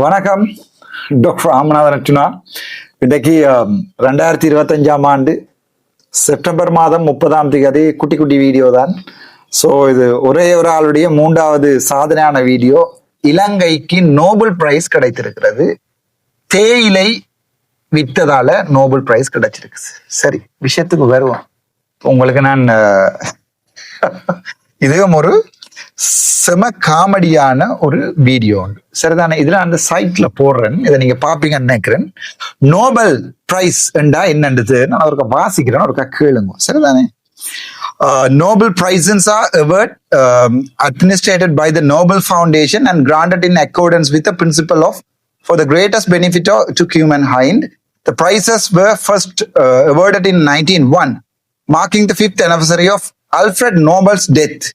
வணக்கம். டாக்டர் ராமநாதன் அர்ச்சுனா இன்றைக்கு ரெண்டாயிரத்தி இருபத்தஞ்சாம் ஆண்டு செப்டம்பர் மாதம் முப்பதாம் தேதி குட்டி குட்டி வீடியோ தான். ஸோ இது ஒரே ஒரு ஆளுடைய மூன்றாவது சாதனையான வீடியோ. இலங்கைக்கு நோபல் பிரைஸ் கிடைத்திருக்கிறது. தேயிலை விற்றதால நோபல் பிரைஸ் கிடைச்சிருக்கு. சரி விஷயத்துக்கு வருவோம். உங்களுக்கு நான் இதுவும் ஒரு செம காமெடியான ஒரு வீடியோ உண்டு சரிதானே இதுல அந்த சைட்ல போடுறேன் இதை நீங்க பாப்பீங்கன்னு நினைக்கிறேன் நோபல் பிரைஸ் என்றா என்னன்றது நான் ஒருக்கா வாசிக்கிறேன் ஒருக்கா கேளுங்க சரிதானே Uh, Nobel prizes are award um, administered by the Nobel Foundation and granted in accordance with the principle of for the greatest benefit of, to humankind. The prizes were first uh, awarded in 1901, marking the fifth anniversary of Alfred Nobel's death.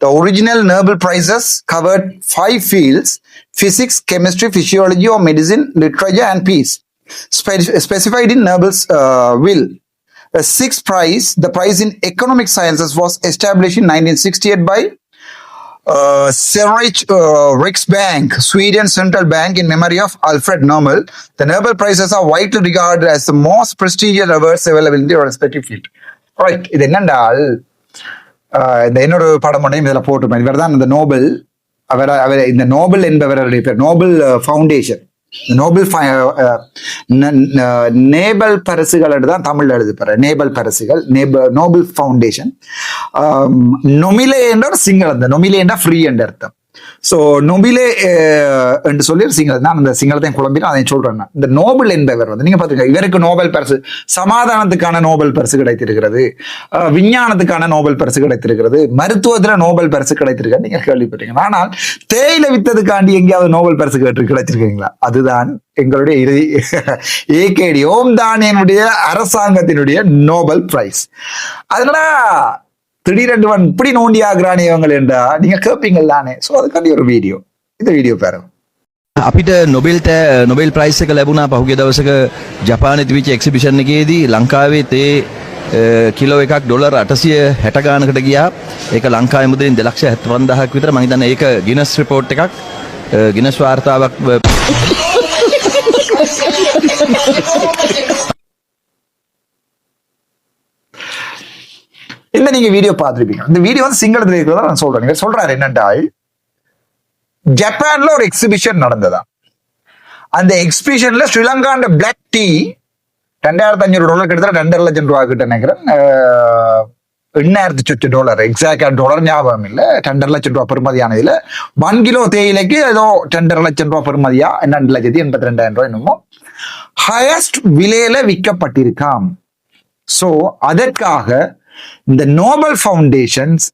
The original Nobel Prizes covered five fields physics, chemistry, physiology or medicine, literature and peace, spe specified in Nobel's uh, will. A sixth prize, the prize in economic sciences, was established in 1968 by uh, Sverige uh, Riksbank, Sweden's central bank in memory of Alfred Nobel. The Nobel Prizes are widely regarded as the most prestigious awards available in their respective field. Right, ഇത് இந்த இன்னொரு படம் ஒன்றையும் இதில் போட்டு இவர் தான் இந்த நோபல். அவர் அவர் இந்த நோபல் என்பவருடைய பேர். Nobel foundation. நோபல் நேபல் பரிசுகள் தான் தமிழ்ல எழுதுப்பாரு நேபல் பரிசுகள் நேபல் நோபல் ஃபவுண்டேஷன். நொமிலே என்றால் ஒரு சிங்களம் நொமிலே என்றால் ஃப்ரீ என்ற அர்த்தம். ஸோ நொபிலே என்று சொல்லி ஒரு சிங்களம் நான் அந்த சிங்களத்தையும் குழம்பினா அதை சொல்றேன் இந்த நோபல் என்பவர் வந்து நீங்க பாத்துக்க இவருக்கு நோபல் பரிசு சமாதானத்துக்கான நோபல் பரிசு கிடைத்திருக்கிறது. விஞ்ஞானத்துக்கான நோபல் பரிசு கிடைத்திருக்கிறது. மருத்துவத்துல நோபல் பரிசு கிடைத்திருக்கிறது நீங்க கேள்விப்பட்டீங்க ஆனால் தேயிலை வித்ததுக்காண்டி எங்கேயாவது நோபல் பரிசு கேட்டு கிடைச்சிருக்கீங்களா அதுதான் எங்களுடைய இறுதி ஏகேடி ஓம் தானியனுடைய அரசாங்கத்தினுடைய நோபல் பிரைஸ். அதனால திடீரென்று இப்படி நோண்டி ஆகுறானே இவங்க என்றா நீங்க கேட்பீங்கள் தானே ஸோ அதுக்காண்டி ஒரு வீடியோ இந்த வீடியோ பாருங்க අපිට නොබෙල්ට නොබෙල් ප්‍රයිස් එක ලැබුණා පහුගිය දවසක ජපානයේ තිබිච්ච එක්සිබිෂන් එකේදී ලංකාවේ තේ අ, කිලෝ එකක් ඩොලර් 860 ගානකට ගියා. ඒක ලංකාවේ මුදලින් 275000ක් විතර මම හිතන්නේ ඒක ගිනස් රිපෝට් එකක් අ, ගිනස් වාර්තාවක් இல்லை நீங்க வீடியோ பார்த்துருப்பீங்க. இந்த வீடியோ வந்து சிங்களத்துல இருக்கிறதா நான் சொல்றேன். இவர் சொல்றாரு என்னென்றால் ஜப்பான்ல ஒரு எக்ஸிபிஷன் நடந்ததா அந்த எக்ஸிபிஷன்ல ஸ்ரீலங்காண்ட பிளாக் டீ ரெண்டாயிரத்தி அஞ்சூறு டாலர் கிட்டத்தட்ட ரெண்டரை லட்சம் ரூபா கிட்ட நினைக்கிறேன். எண்ணாயிரத்தி சொச்சு டாலர் எக்ஸாக்டா டாலர் ஞாபகம் இல்லை. ரெண்டரை லட்சம் ரூபா பெருமதியான இதுல. ஒன் கிலோ தேயிலைக்கு ஏதோ ரெண்டரை லட்சம் ரூபா பெருமதியா ரெண்டு லட்சத்தி எண்பத்தி ரெண்டாயிரம் ரூபாய் என்னமோ. ஹையஸ்ட் விலையில விற்கப்பட்டிருக்காம். சோ அதற்காக இந்த நோபல் ஃபவுண்டேஷன்ஸ்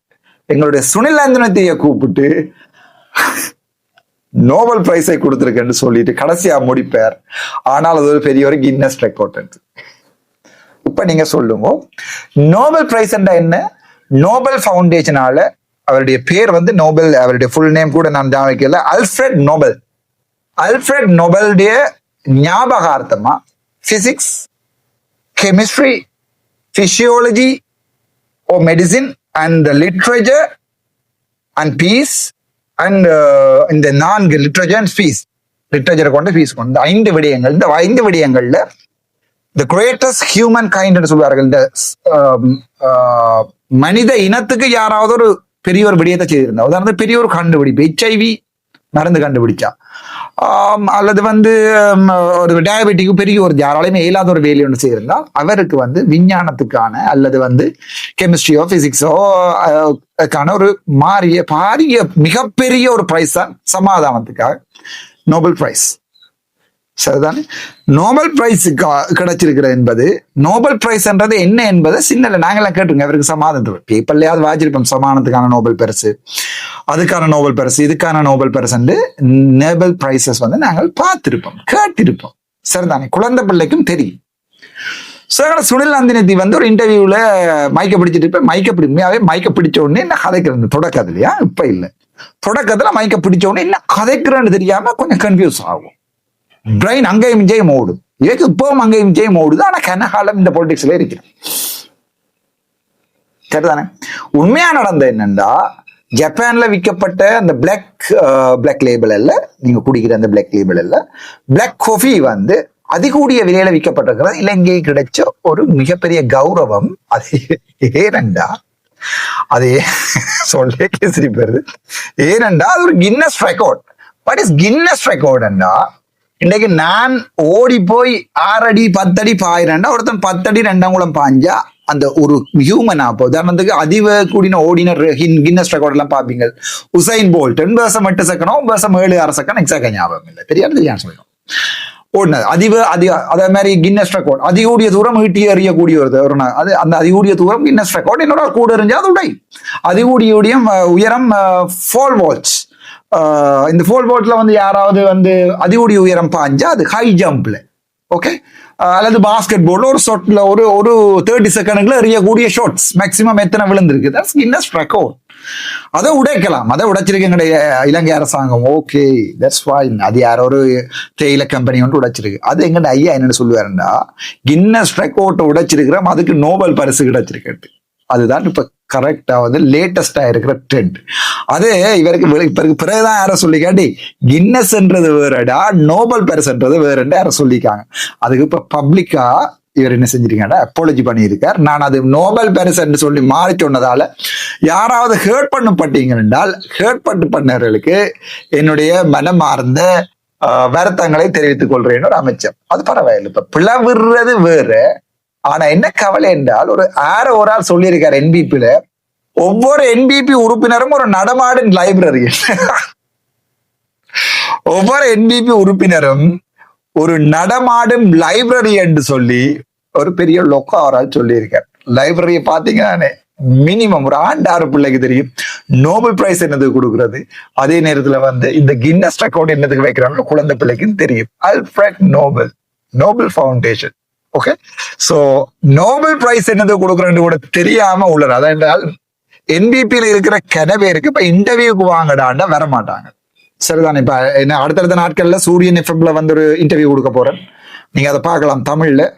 எங்களுடைய சுனில் அந்தனத்தைய கூப்பிட்டு நோபல் பிரைஸை கொடுத்துருக்கேன்னு சொல்லிட்டு கடைசியா முடிப்பார். ஆனால் அது ஒரு பெரிய ஒரு கின்னஸ் ரெக்கார்ட் இப்ப நீங்க சொல்லுங்க நோபல் பிரைஸ் என்ன? நோபல் ஃபவுண்டேஷனால அவருடைய பேர் வந்து நோபல் அவருடைய ஃபுல் நேம் கூட நான் ஞாபகம் வைக்கல அல்ஃபிரட் நோபல் அல்ஃபிரட் நோபலுடைய ஞாபகார்த்தமா physics chemistry physiology or medicine and the literature and peace and uh, இந்த நான்கு லிட்ரேச்சர் அண்ட் ஃபீஸ் லிட்ரேச்சரை கொண்டு ஃபீஸ் கொண்டு. ஐந்து விடயங்கள் இந்த ஐந்து விடயங்கள்ல த கிரேட்டஸ்ட் ஹியூமன் கைண்ட்னு சொல்வார்கள். இந்த மனித இனத்துக்கு யாராவது ஒரு பெரிய ஒரு விடயத்தை செய்திருந்தா உதாரணத்துக்கு பெரிய ஒரு கண்டுபிடிப்பு ஹெச்ஐவி மருந்து கண்டுபிடிச்சா. அல்லது வந்து ஒரு டயபெட்டிக்கு பெரிய ஒரு யாராலையுமே இயலாத ஒரு வேலை ஒன்று செய்யிருந்தா அவருக்கு வந்து விஞ்ஞானத்துக்கான அல்லது வந்து கெமிஸ்ட்ரியோ பிசிக்ஸோ க்கான ஒரு மாறிய பாரிய மிகப்பெரிய ஒரு பிரைஸ் தான் சமாதானத்துக்காக நோபல் பிரைஸ் சரிதானே? நோபல் பிரைஸ் கிடைச்சிருக்கிற என்பது நோபல் பிரைஸ் என்றது என்ன என்பது சின்னல நாங்களாம் கேட்டுருங்க அவருக்கு சமாதானம் பேப்பர்லயாவது வாச்சிருப்போம் சமாதானத்துக்கான நோபல் பரிசு அதுக்கான நோபல் பரிசு இதுக்கான நோபல் பரிசு நோபல் பிரைசஸ் வந்து நாங்கள் பார்த்திருப்போம். கேட்டிருப்போம். சரிதானே? குழந்தை பிள்ளைக்கும் தெரியும். சார் சுனில் நந்தினி வந்து ஒரு இன்டர்வியூல மைக்க பிடிச்சிட்டு இருப்பேன். மைக்க பிடிமையாவே மைக்க பிடிச்ச உடனே என்ன கதைக்கிறது தொடக்கத்துலயா? இப்ப இல்லை. தொடக்கத்துல மைக்க பிடிச்ச உடனே என்ன கதைக்கிறேன்னு தெரியாம கொஞ்சம் கன்ஃபியூஸ் ஆகும். பிரெயின் அங்கேயும் இங்கேயும் ஓடும். இதுக்கு இப்பவும் அங்கேயும் இங்கேயும் ஓடுது. ஆனா கனகாலம் இந்த பொலிட்டிக்ஸ்ல இருக்கிறேன் சரிதானே? உண்மையா நடந்த என்னன்னா ஜப்பான்ல விற்கப்பட்ட அந்த பிளாக் பிளாக் லேபிள் அல்ல நீங்க குடிக்கிற அந்த பிளாக் லேபிள் அல்ல பிளாக் காஃபி வந்து அதிகூடிய விலையில விற்கப்பட்டிருக்கிறது. இலங்கை கிடைச்ச ஒரு மிகப்பெரிய கௌரவம். அது ஏனண்டா அது சொல்லே கேசரி பெறுது ஏனண்டா அது ஒரு Guinness record what is Guinness ரெக்கார்டுண்டா இன்னைக்கு நான் ஓடி போய் ஆறடி பத்தடி பாயிரண்டா ஒருத்தன் பத்தடி ரெண்டாங்குளம் பாஞ்சா அந்த ஒரு ஹியூமன் அப்போ உதாரணத்துக்கு அதிவ கூடின ஓடினர் கின்னஸ் ரெக்கார்ட் எல்லாம் பார்ப்பீங்க உசைன் போல்ட் ரெண்டு வருஷம் எட்டு செகண்டும் வருஷம் ஏழு ஆறு செகண்ட் எக்ஸாக்டா ஞாபகம் இல்லை. தெரியாது தெரியாது சொல்லணும் ஓடினது. அதிக அதிக அதே மாதிரி கின்னஸ் ரெக்கார்ட் அதிகூடிய தூரம் ஈட்டி எறியக்கூடிய ஒரு ஒரு அது அந்த அதிகூடிய தூரம் கின்னஸ் ரெக்கார்ட் என்னோட கூட இருந்தால் அது உடை. அதிகூடிய உயரம் ஃபோல் வாட்ச் இந்த ஃபோல் போட்டில் வந்து யாராவது வந்து அதிகூடி உயரம் பாஞ்சா அது ஹை ஜம்ப்ல ஓகே அல்லது பாஸ்கெட் போர்டில் ஒரு ஷாட்ல ஒரு ஒரு தேர்ட்டி செகண்டுக்குள்ள எறியக்கூடிய ஷாட்ஸ் மேக்ஸிமம் எத்தனை விழுந்திருக்கு? தட்ஸ் கின்னஸ் ரெக்கார்ட் அதை உடைக்கலாம். அதை உடைச்சிருக்கங்களுடைய இலங்கை அரசாங்கம். ஓகே தட்ஸ் ஃபைன் அது யாரோ ஒரு தேயிலை கம்பெனி வந்து உடைச்சிருக்கு. அது எங்கட ஐயா என்னன்னு சொல்லுவாருண்டா கின்னஸ் ரெக்கார்ட்டை உடைச்சிருக்கிறோம். அதுக்கு நோபல் பரிசு கிடைச்சிருக்கு. அதுதான் இப்போ கரெக்டா வந்து லேட்டஸ்டா இருக்கிற ட்ரெண்ட் அது இவருக்கு பிறகு பிறகுதான் யாரை சொல்லி காட்டி கின்னஸ்ன்றது வேறடா நோபல் பரிசுன்றது வேறுண்டு யாரை சொல்லிக்காங்க அதுக்கு இப்ப பப்ளிக்கா இவர் என்ன செஞ்சிருக்காங்க அப்பாலஜி பண்ணியிருக்கார். நான் அது நோபல் பரிசுன்னு சொல்லி மாறி சொன்னதால யாராவது ஹேர்ட் பண்ணப்பட்டீங்க என்றால் ஹேர்ட் பண்ணு பண்ணவர்களுக்கு என்னுடைய மனமார்ந்த வருத்தங்களை தெரிவித்துக் கொள்றேன்னு ஒரு அமைச்சர். அது பரவாயில்லை. இப்ப பிளவுறது வேறு ஆனா என்ன கவலை என்றால் ஒரு ஆற ஒரு ஆள் சொல்லியிருக்காரு என்பிபில ஒவ்வொரு என்பிபி உறுப்பினரும் ஒரு நடமாடும் லைப்ரரி ஒவ்வொரு என்பிபி உறுப்பினரும் ஒரு நடமாடும் லைப்ரரி என்று சொல்லி ஒரு பெரிய லொக்கா அவரால் சொல்லியிருக்கார். லைப்ரரியை பாத்தீங்கன்னா மினிமம் ஒரு ஆண்டு ஆறு பிள்ளைக்கு தெரியும். நோபல் பிரைஸ் என்னது கொடுக்கறது? அதே நேரத்துல வந்து இந்த கின்னஸ் ரெக்கார்ட் என்னதுக்கு வைக்கிறாங்க குழந்தை பிள்ளைக்கும் தெரியும். Alfred Nobel Nobel foundation okay so Nobel prize என்னது கொடுக்குறேன்னு கூட தெரியாம உள்ளது அதான் என்பிபியில இருக்கிற கனவேருக்கு இப்ப இன்டர்வியூக்கு வாங்கடாண்டா வர மாட்டாங்க. சரிதான் இப்ப என்ன அடுத்தடுத்த நாட்கள்ல சூரியன் எஃப்எம்ல வந்து ஒரு இன்டர்வியூ கொடுக்க போறேன். நீங்க அதை பார்க்கலாம் தமிழ்ல.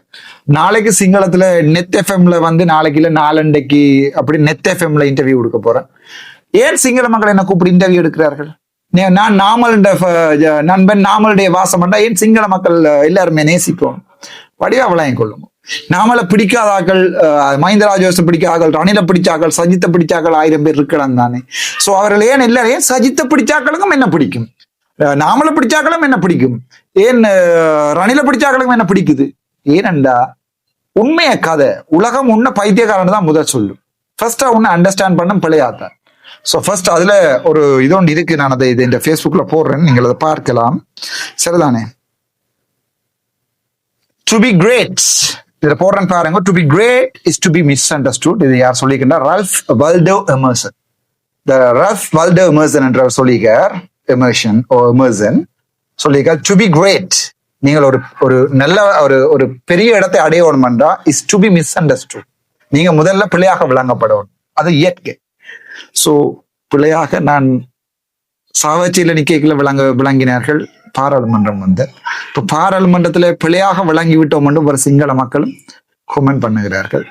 நாளைக்கு சிங்களத்துல நெத் எஃப்எம்ல வந்து நாளைக்கு இல்ல நாலண்டைக்கு அப்படி நெத் எஃப்எம்ல இன்டர்வியூ கொடுக்க போறேன். ஏன் சிங்கள மக்கள் என்ன கூப்பிட்டு இன்டர்வியூ எடுக்கிறார்கள்? நீ- நான் நாமல் நண்பன் நாமளுடைய வாசம் ஏன் சிங்கள மக்கள் எல்லாருமே நேசிப்போம் வடிவா விளையம் கொள்ளும். நாமள பிடிக்காதாக்கள் அஹ், மஹிந்த ராஜபக்ச பிடிக்காதாக்கள் ரணில பிடிச்சாக்கள் சஜித்தை பிடிச்சாக்கள் ஆயிரம் பேர் இருக்கலாம் தானே. சோ அவர்கள் ஏன் எல்லாரும் ஏன் சஜித்தை பிடிச்சாக்களுக்கும் என்ன பிடிக்கும்? அஹ், நாமள பிடிச்சாக்களும் என்ன பிடிக்கும். ஏன் ரணில பிடிச்சாக்களுக்கும் என்ன பிடிக்குது? ஏனண்டா உண்மைய கதை உலகம் உன்ன பைத்தியக்காரன் தான் முதல் சொல்லும். ஃபர்ஸ்டா உன்னை அண்டர்ஸ்டாண்ட் பண்ண பிள்ளையாத்தான் ஸோ ஃபர்ஸ்ட் அதுல ஒரு இது ஒன்று இருக்கு. நான் அதை இது இந்த ஃபேஸ்புக்ல போடுறேன். நீங்கள் அதை பார்க்கலாம். சரிதானே? டு பி கிரேட் இதில் போடுறேன் பாருங்க. To be great is to be misunderstood இது யார் சொல்லிக்கின்றா ரல்ஃப் வல்டோ எமர்சன் த ரல்ஃப் வல்டோ எமர்சன் என்ற சொல்லியிருக்கார். எமர்ஷன் ஓ எமர்சன் சொல்லியிருக்கார் டு பி கிரேட் நீங்கள் ஒரு ஒரு நல்ல ஒரு ஒரு பெரிய இடத்தை அடையணும்ன்றா is to be misunderstood நீங்க முதல்ல பிள்ளையாக விளங்கப்படணும். அது இயற்கை. ஸோ பிள்ளையாக நான் சாவச்சியில நிக்கைக்குள்ள விளங்க விளங்கினார்கள். பாராளுமன்றம் வந்து. இப்போ பாராளுமன்றத்திலே பிழையாக விளங்கி விட்டோம் என்று ஒரு சிங்கள மக்களும் கொமெண்ட் பண்ணுகிறார்கள்.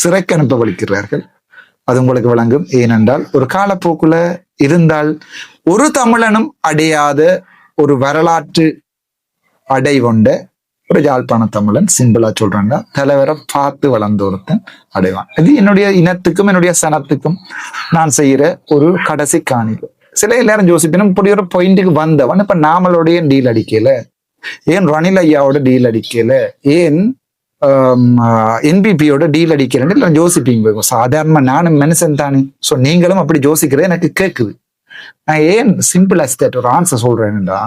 சிறைக்கு அனுப்பவளிக்கிறார்கள் அது உங்களுக்கு விளங்கும். ஏனென்றால் ஒரு காலப்போக்குல இருந்தால் ஒரு தமிழனும் அடையாத ஒரு வரலாற்று அடை கொண்ட ஒரு யாழ்ப்பாண தமிழன் சிம்பிளா சொல்றாங்க தலைவரை பார்த்து வளர்ந்த ஒருத்தன் அடைவான். இது என்னுடைய இனத்துக்கும் என்னுடைய சனத்துக்கும் நான் செய்யற ஒரு கடைசி காணிகள் சில எல்லாரும் யோசிப்பினும் இப்படி ஒரு பாயிண்ட்டுக்கு வந்தவன். இப்ப நாமளுடைய டீல் அடிக்கல? ஏன் ரணில் ஐயாவோட டீல் அடிக்கல? ஏன் என்பிபியோட டீல் அடிக்கிறேன்னு இல்லை யோசிப்பீங்க சாதாரணமா நானும் மனுஷன் தானே. ஸோ நீங்களும் அப்படி யோசிக்கிறது எனக்கு கேட்குது நான் ஏன் சிம்பிள் அஸ் தட் ஒரு ஆன்சர் சொல்றேன்டா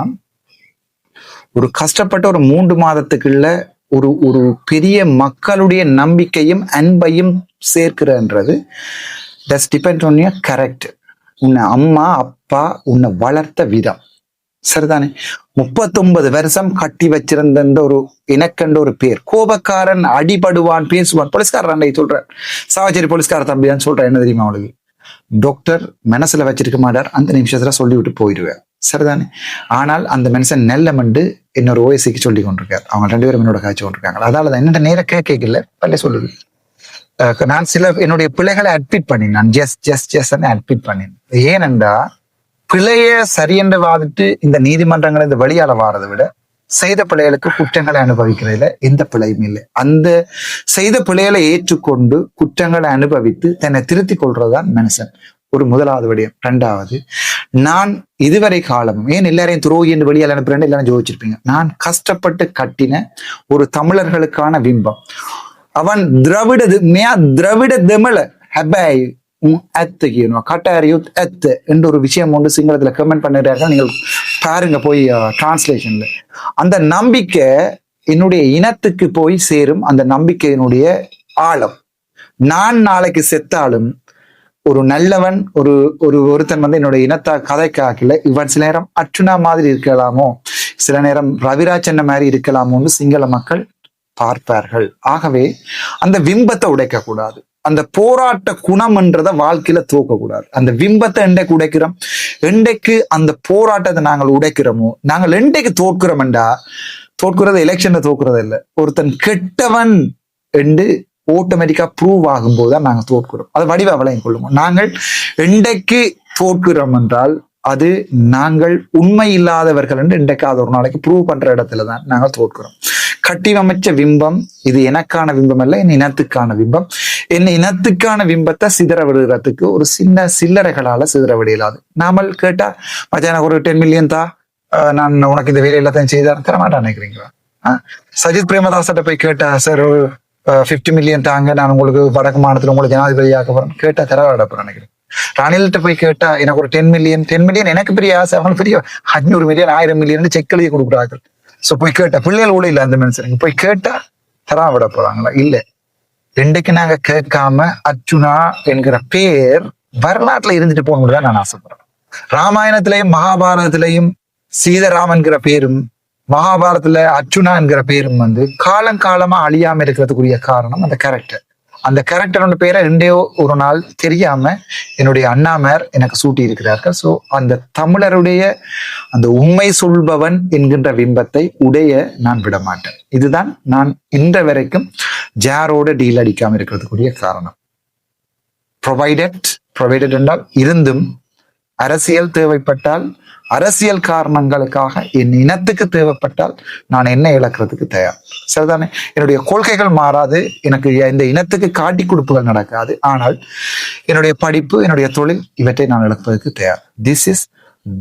ஒரு கஷ்டப்பட்ட ஒரு மூன்று மாதத்துக்குள்ள ஒரு ஒரு பெரிய மக்களுடைய நம்பிக்கையும் அன்பையும் சேர்க்கிறன்றது. That's depend on your correct உன்னை அம்மா அப்பா உன்னை வளர்த்த விதம். சரிதானே? முப்பத்தொன்பது வருஷம் கட்டி வச்சிருந்த ஒரு எனக்கண்ட ஒரு பேர். கோபக்காரன் அடிபடுவான் பேசுவான். போலீஸ்காரர் அன்னைக்கு சொல்றார். சாவச்சேரி போலீஸ்கார தம்பி தான் சொல்றேன் என்ன தெரியுமா அவளுக்கு? டாக்டர் மனசுல வச்சிருக்க மாட்டார். அந்த நிமிஷத்துல சொல்லிவிட்டு போயிடுவேன். சரிதானே? ஆனால் அந்த மனுஷன் நெல்லமண்டு இன்னொரு ஓஎஸ்சிக்கு சொல்லி கொண்டிருக்காரு. அவங்க ரெண்டு பேரும் என்னோட காய்ச்சி கொண்டிருக்காங்க அதால தான் என்னோட நேரம் கேட்கல பல்ல சொல்லுது நான் சில என்னுடைய பிள்ளைகளை அட்மிட் பண்ணினேன். ஜஸ்ட் ஜஸ்ட் ஜஸ்ட் அட்மிட் பண்ணினேன். ஏனென்றா பிழைய சரியென்று வாதிட்டு இந்த நீதிமன்றங்களை இந்த வழியால வாரதை விட செய்த பிள்ளைகளுக்கு குற்றங்களை அனுபவிக்கிறதுல எந்த பிழையும் இல்லை. அந்த செய்த பிள்ளைகளை ஏற்றுக்கொண்டு குற்றங்களை அனுபவித்து தன்னை திருத்திக் கொள்றதுதான் மனுஷன். ஒரு முதலாவது விடயம். ரெண்டாவது நான் இதுவரை காலமும் ஏன் எல்லாரையும் துரோகி என்று வெளியால் அனுப்புறேன்னு எல்லாரும் ஜோதிச்சிருப்பீங்க. நான் கஷ்டப்பட்டு கட்டின ஒரு தமிழர்களுக்கான பிம்பம். அவன் திராவிட மே திராவிட தமிழ. ஹபாய் அத்து கட்டாரியுத் அத்து என்ற ஒரு விஷயம் ஒன்று சிங்களத்தில் கமெண்ட் பண்ணிடுறார்கள் நீங்கள் பாருங்க போய் டிரான்ஸ்லேஷன்ல அந்த நம்பிக்கை என்னுடைய இனத்துக்கு போய் சேரும். அந்த நம்பிக்கையினுடைய ஆழம். நான் நாளைக்கு செத்தாலும் ஒரு நல்லவன் ஒரு ஒரு ஒருத்தன் வந்து என்னுடைய இனத்தா கதைக்காக்கல. இவன் சில நேரம் அர்ச்சுனா மாதிரி இருக்கலாமோ? சில நேரம் ரவிராஜன் மாதிரி இருக்கலாமோன்னு சிங்கள மக்கள் பார்ப்பார்கள். ஆகவே அந்த விம்பத்தை உடைக்க கூடாது அந்த போராட்ட குணம்ன்றத வாழ்க்கையில தூக்கக்கூடாது அந்த விம்பத்தை எண்டைக்கு உடைக்கிறோம்? எண்டைக்கு அந்த போராட்டத்தை நாங்கள் உடைக்கிறோமோ? நாங்கள் எண்டைக்கு தோற்கிறோம்டா தோற்கிறது எலெக்ஷன்ல தோற்கிறது இல்லை. ஒருத்தன் கெட்டவன் என்று ஆட்டோமேட்டிக்கா ப்ரூவ் ஆகும்போது தான் நாங்கள் தோற்கிறோம். அதை வடிவ விளையும் கொள்ளுவோம் நாங்கள் எண்டைக்கு தோற்கிறோம் என்றால் அது நாங்கள் உண்மை இல்லாதவர்கள் என்று இன்றைக்காவது ஒரு நாளைக்கு ப்ரூவ் பண்ற இடத்துல தான் நாங்கள் தோற்கிறோம். கட்டிவமைச்ச பிம்பம் இது எனக்கான பிம்பம் அல்ல என் இனத்துக்கான பிம்பம் என் இனத்துக்கான பிம்பத்தை சிதற விடுறதுக்கு ஒரு சின்ன சில்லறைகளால சிதற விடையலாது நாமல் கேட்டா மச்சான் ஒரு டென் மில்லியன் தா. நான் உனக்கு இந்த வேலை எல்லாத்தையும் செய்தார் தரமாட்டேன் நினைக்கிறீங்களா? ஆஹ் சஜித் பிரேமதாசட்ட போய் கேட்டா சார் ஒரு ஃபிஃப்டி மில்லியன் தாங்க. நான் உங்களுக்கு வடக்கு மாநிலத்தில் உங்களுக்கு ஜனாதிபதி ஆக்க போறேன். கேட்டா தர போறேன் நினைக்கிறேன். ரணில்கிட்ட போய் கேட்டா எனக்கு ஒரு டென் மில்லியன் டென் மில்லியன் எனக்கு பெரிய ஆசை. அவங்களுக்கு பெரிய அஞ்சூறு மில்லியன் ஆயிரம் மில்லியன் செக் எழுதி கொடுக்குறார்கள். சோ போய் கேட்டா பிள்ளைகள் கூட இல்ல அந்த மனுஷனுக்கு போய் கேட்டா தரா விட போறாங்களா? இல்ல. ரெண்டுக்கு நாங்க கேட்காம அர்ஜுனா என்கிற பேர் வரலாற்றுல இருந்துட்டு போகணும்னு தான் நான் ஆசைப்படுறேன். ராமாயணத்திலையும் மகாபாரதத்திலையும் சீதராமன்கிற பேரும் மகாபாரதத்துல அர்ஜுனா என்கிற பேரும் வந்து காலங்காலமா அழியாம இருக்கிறதுக்குரிய காரணம் அந்த கேரக்டர் அந்த கேரக்டரோட பேரை ரெண்டே ஒரு நாள் தெரியாம என்னுடைய அண்ணாமார் எனக்கு சூட்டி இருக்கிறார்கள். ஸோ அந்த தமிழருடைய அந்த உண்மை சொல்பவன் என்கின்ற பிம்பத்தை உடைய நான் விட மாட்டேன் இதுதான் நான் இன்ற வரைக்கும் ஜாரோட டீல் அடிக்காம இருக்கிறதுக்குரிய காரணம். ப்ரொவைடட் ப்ரொவைடட் என்றால் இருந்தும் அரசியல் தேவைப்பட்டால் அரசியல் காரணங்களுக்காக என் இனத்துக்கு தேவைப்பட்டால் நான் என்ன இழக்கிறதுக்கு தயார்? சரிதானே? என்னுடைய கொள்கைகள் மாறாது. எனக்கு இந்த இனத்துக்கு காட்டி கொடுப்புகள் நடக்காது. ஆனால் என்னுடைய படிப்பு என்னுடைய தொழில் இவற்றை நான் இழப்பதற்கு தயார். This is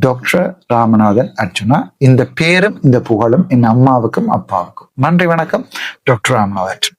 doctor Ramanathan Arjuna. இந்த பேரும் இந்த புகழும் என் அம்மாவுக்கும் அப்பாவுக்கும். நன்றி வணக்கம். டாக்டர் ராமநாதன்